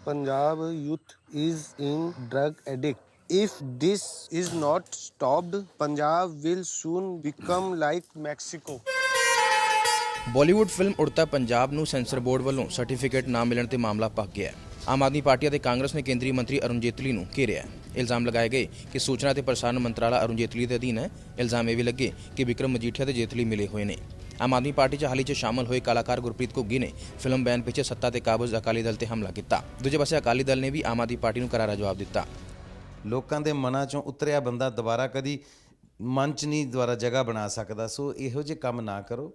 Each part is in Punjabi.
Punjab youth is in drug addict. If this is not stopped, Punjab will soon become like Mexico. Bollywood film Udta Punjab ਨੂੰ ਸੈਂਸਰ ਬੋਰਡ ਵੱਲੋਂ ਸਰਟੀਫਿਕੇਟ ਨਾ ਮਿਲਣ ਤੇ ਮਾਮਲਾ ਪੱਕ ਗਿਆ ਆਮ ਆਦਮੀ ਪਾਰਟੀ ਅਤੇ ਕਾਂਗਰਸ ਨੇ ਕੇਂਦਰੀ ਮੰਤਰੀ ਅਰੁਣ ਜੇਤਲੀ ਨੂੰ ਘੇਰਿਆ ਇਲਜ਼ਾਮ ਲਗਾਏ ਗਏ ਕਿ ਸੂਚਨਾ ਤੇ ਪ੍ਰਸਾਰਣ ਮੰਤਰਾਲਾ ਅਰੁਣ ਜੇਤਲੀ ਦੇ ਅਧੀਨ ਹੈ ਇਲਜ਼ਾਮ ਇਹ ਵੀ ਲੱਗੇ ਕਿ ਵਿਕਰਮ ਮਜੀਠੀਆ ਤੇ ਜੇਤਲੀ ਮਿਲੇ ਹੋਏ ਨੇ ਆਮ ਆਦਮੀ ਪਾਰਟੀ 'ਚ ਹਾਲ ਹੀ 'ਚ ਸ਼ਾਮਲ ਹੋਏ ਕਲਾਕਾਰ ਗੁਰਪ੍ਰੀਤ ਘੁੱਗੀ ਨੇ ਫਿਲਮ ਬੈਨ ਪਿੱਛੇ ਸੱਤਾ ਤੇ ਕਾਬਜ਼ ਅਕਾਲੀ ਦਲ ਤੇ ਹਮਲਾ ਕੀਤਾ। ਦੂਜੇ ਪਾਸੇ ਅਕਾਲੀ ਦਲ ਨੇ ਵੀ ਆਮ ਆਦਮੀ ਪਾਰਟੀ ਨੂੰ ਕਰਾਰਾ ਜਵਾਬ ਦਿੱਤਾ। ਲੋਕਾਂ ਦੇ ਮਨਾਂ ਚੋਂ ਉਤਰਿਆ ਬੰਦਾ ਦੁਬਾਰਾ ਕਦੀ ਮੰਚ ਨਹੀਂ ਦੁਬਾਰਾ ਜਗ੍ਹਾ ਬਣਾ ਸਕਦਾ। ਸੋ ਇਹੋ ਜਿਹੇ ਕੰਮ ਨਾ ਕਰੋ।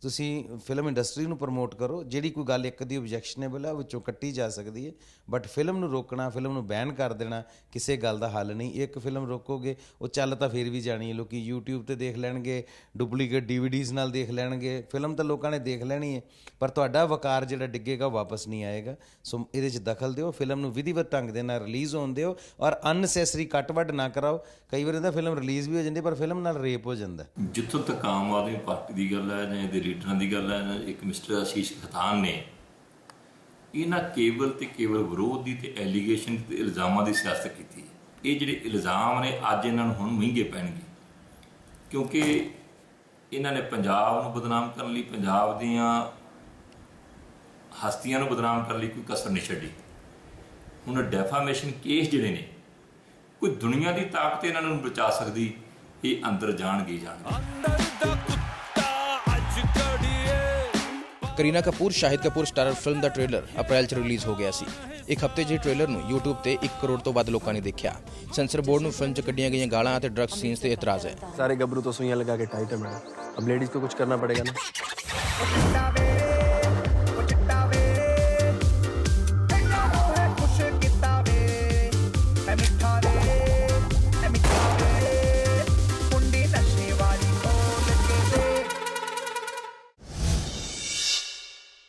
ਤੁਸੀਂ ਫਿਲਮ ਇੰਡਸਟਰੀ ਨੂੰ ਪ੍ਰਮੋਟ ਕਰੋ, ਜਿਹੜੀ ਕੋਈ ਗੱਲ ਇੱਕ ਦੀ ਆਬਜੈਕਸ਼ਨੇਬਲ ਹੈ ਉਹ ਵਿੱਚੋਂ ਕੱਟੀ ਜਾ ਸਕਦੀ ਹੈ। ਬਟ ਫਿਲਮ ਨੂੰ ਰੋਕਣਾ ਫਿਲਮ ਨੂੰ ਬੈਨ ਕਰ ਦੇਣਾ, ਕਿਸੇ ਗੱਲ ਦਾ ਹੱਲ ਨਹੀਂ। ਇੱਕ ਫਿਲਮ ਰੋਕੋਗੇ, ਉਹ ਚੱਲ ਤਾਂ ਫੇਰ ਵੀ ਜਾਣੀ ਹੈ। ਲੋਕੀ YouTube ਤੇ ਦੇਖ ਲੈਣਗੇ ਡੁਪਲੀਕੇਟ DVDs ਨਾਲ ਦੇਖ ਲੈਣਗੇ। ਫਿਲਮ ਤਾਂ ਲੋਕਾਂ ਨੇ ਦੇਖ ਲੈਣੀ ਹੈ, ਪਰ ਤੁਹਾਡਾ ਵਕਾਰ ਜਿਹੜਾ ਡਿੱਗੇਗਾ, ਉਹ ਵਾਪਸ ਨਹੀਂ ਆਏਗਾ। ਸੋ ਇਹਦੇ 'ਚ ਦਖਲ ਦਿਓ ਫਿਲਮ ਨੂੰ ਵਿਧੀਵਤ ਢੰਗ ਦੇ ਨਾਲ ਰਿਲੀਜ਼ ਹੋਣ ਦਿਓ ਔਰ ਅਨਸੈਸਰੀ ਕੱਟ-ਵੱਢ ਨਾ ਕਰਾਓ। ਕਈ ਵਾਰ ਇਹਦਾ ਫਿਲਮ ਰਿਲੀਜ਼ ਵੀ ਹੋ ਜਾਂਦੀ, ਪਰ ਫਿਲਮ ਨਾਲ ਰੇਪ ਹੋ ਜਾਂਦਾ। ਜਿੱਥੋਂ ਤੱਕ ਆਮ ਆਦਮੀ ਪਾਰਟੀ ਦੀ ਗੱਲ ਹੈ ਜਾਂ ਇਹਦੇ ਲੀਡਰਾਂ ਦੀ ਗੱਲ ਹੈ ਇੱਕ ਮਿਸਟਰ ਆਸ਼ੀਸ਼ ਖਤਾਨ ਨੇ। ਇਹਨਾਂ ਕੇਵਲ ਤੇ ਕੇਵਲ ਵਿਰੋਧ ਦੀ ਤੇ ਐਲੀਗੇਸ਼ਨ ਤੇ ਇਲਜ਼ਾਮਾਂ ਦੀ ਸਿਆਸਤ ਕੀਤੀ ਇਹ ਜਿਹੜੇ ਇਲਜ਼ਾਮ ਨੇ, ਅੱਜ ਇਹਨਾਂ ਨੂੰ ਹੁਣ ਮਹਿੰਗੇ ਪੈਣਗੇ। ਕਿਉਂਕਿ ਇਹਨਾਂ ਨੇ ਪੰਜਾਬ ਨੂੰ ਬਦਨਾਮ ਕਰਨ ਲਈ, ਪੰਜਾਬ ਦੀਆਂ ਹਸਤੀਆਂ ਨੂੰ ਬਦਨਾਮ ਕਰਨ ਲਈ ਕੋਈ ਕਸਰ ਨਹੀਂ ਛੱਡੀ। ਹੁਣ ਡੈਫਾਮੇਸ਼ਨ ਕੇਸ ਜਿਹੜੇ ਨੇ, ਕੋਈ ਦੁਨੀਆ ਦੀ ਤਾਕਤ ਇਹਨਾਂ ਨੂੰ ਬਚਾ ਸਕਦੀ, ਇਹ ਅੰਦਰ ਜਾਣਗੇ ਹੀ ਜਾਣਗੇ। ਕਰੀਨਾ ਕਪੂਰ ਸ਼ਾਹਿਦ ਕਪੂਰ ਸਟਾਰਰ ਫਿਲਮ ਦਾ ਟ੍ਰੇਲਰ ਅਪ੍ਰੈਲ 'ਚ ਰਿਲੀਜ਼ ਹੋ ਗਿਆ ਸੀ। ਇੱਕ ਹਫ਼ਤੇ 'ਚ ਟ੍ਰੇਲਰ ਨੂੰ YouTube ਤੇ 1 ਕਰੋੜ ਤੋਂ ਵੱਧ ਲੋਕਾਂ ਨੇ ਦੇਖਿਆ। ਸੈਂਸਰ ਬੋਰਡ ਨੂੰ ਫਿਲਮ 'ਚ ਕੱਢੀਆਂ ਗਈਆਂ ਗਾਲਾਂ ਅਤੇ ਡਰੱਗ ਸੀਨਸ ਤੇ ਇਤਰਾਜ਼ ਹੈ। ਸਾਰੇ ਗੱਭਰੂ ਤੋਂ ਸੂਈਆਂ ਲਗਾ ਕੇ ਟਾਈਟ ਹੈ। ਮੈਡਮ ਅਬ ਲੇਡੀਜ਼ ਕੋ ਕੁਝ ਕਰਨਾ ਪੜੇਗਾ ਨਾ?